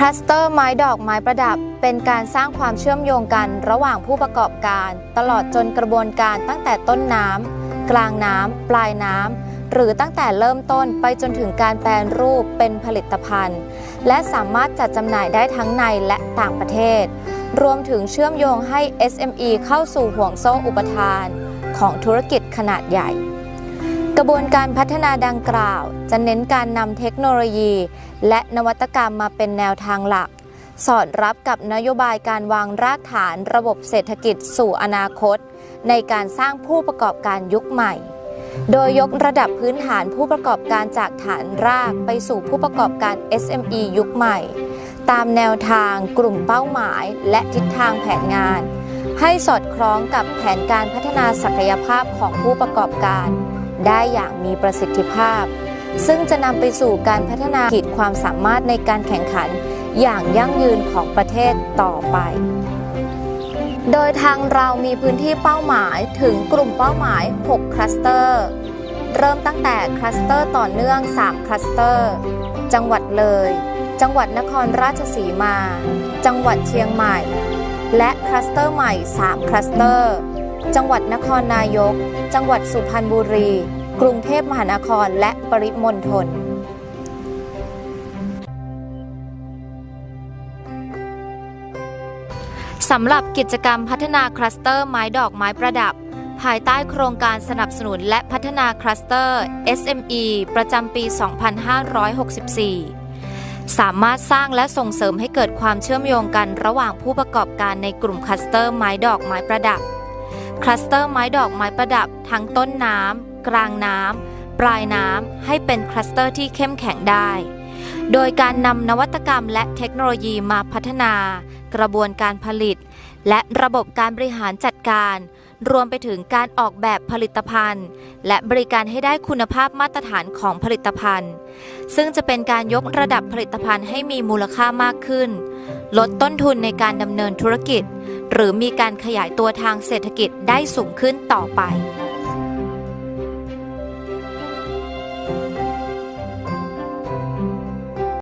คลัสเตอร์ไม้ดอกไม้ประดับ เป็นการสร้างความเชื่อมโยงกันระหว่างผู้ประกอบการ ตลอดจนกระบวนการตั้งแต่ต้นน้ำกลางน้ำปลายน้ำหรือตั้งแต่เริ่มต้นไปจนถึงการแปลรูปเป็นผลิตภัณฑ์ และสามารถจัดจำหน่ายได้ทั้งในและต่างประเทศ รวมถึงเชื่อมโยงให้ SME เข้าสู่ห่วงโซ่อุปทาน ของธุรกิจขนาดใหญ่ กระบวนการพัฒนาดังกล่าว จะเน้นการนำเทคโนโลยี และนวัตกรรมมาเป็นแนวทางหลัก สอดรับกับนโยบายการวางรากฐานระบบเศรษฐกิจสู่อนาคต ในการสร้างผู้ประกอบการยุคใหม่ โดยยกระดับพื้นฐานผู้ประกอบการจากฐานรากไปสู่ผู้ประกอบการ SME ยุคใหม่ ตามแนวทางกลุ่มเป้าหมาย และทิศทางแผนงาน ให้สอดคล้องกับแผนการพัฒนาศักยภาพของผู้ประกอบการ ได้อย่างมีประสิทธิภาพ ซึ่งจะนำไปสู่การพัฒนาขีดความสามารถในการแข่งขันอย่างยั่งยืนของประเทศต่อไป โดยทางเรามีพื้นที่เป้าหมายถึงกลุ่มเป้าหมาย 6 คลัสเตอร์ เริ่มตั้งแต่คลัสเตอร์ต่อเนื่อง 3 คลัสเตอร์ จังหวัดเลย จังหวัดนครราชสีมา จังหวัดเชียงใหม่ และคลัสเตอร์ใหม่ 3 คลัสเตอร์ จังหวัดนครนายก จังหวัดสุพรรณบุรี กรุงเทพมหานครและปริมณฑลสำหรับกิจกรรมพัฒนาคลัสเตอร์ไม้ดอกไม้ประดับ ภายใต้โครงการสนับสนุนและพัฒนาคลัสเตอร์ SME ประจำปี 2564 สามารถสร้างและส่งเสริมให้เกิดความเชื่อมโยงกันระหว่างผู้ประกอบการในกลุ่มคลัสเตอร์ไม้ดอกไม้ประดับ คลัสเตอร์ไม้ดอกไม้ประดับ ทั้งต้นน้ำ กลางน้ำปลายน้ำให้เป็นคลัสเตอร์ที่เข้มแข็งได้ โดยการนำนวัตกรรมและเทคโนโลยีมาพัฒนา กระบวนการผลิต และระบบการบริหารจัดการ รวมไปถึงการออกแบบผลิตภัณฑ์ และบริการให้ได้คุณภาพมาตรฐานของผลิตภัณฑ์ ซึ่งจะเป็นการยกระดับผลิตภัณฑ์ให้มีมูลค่ามากขึ้น ลดต้นทุนในการดำเนินธุรกิจ หรือมีการขยายตัวทางเศรษฐกิจได้สูงขึ้นต่อไป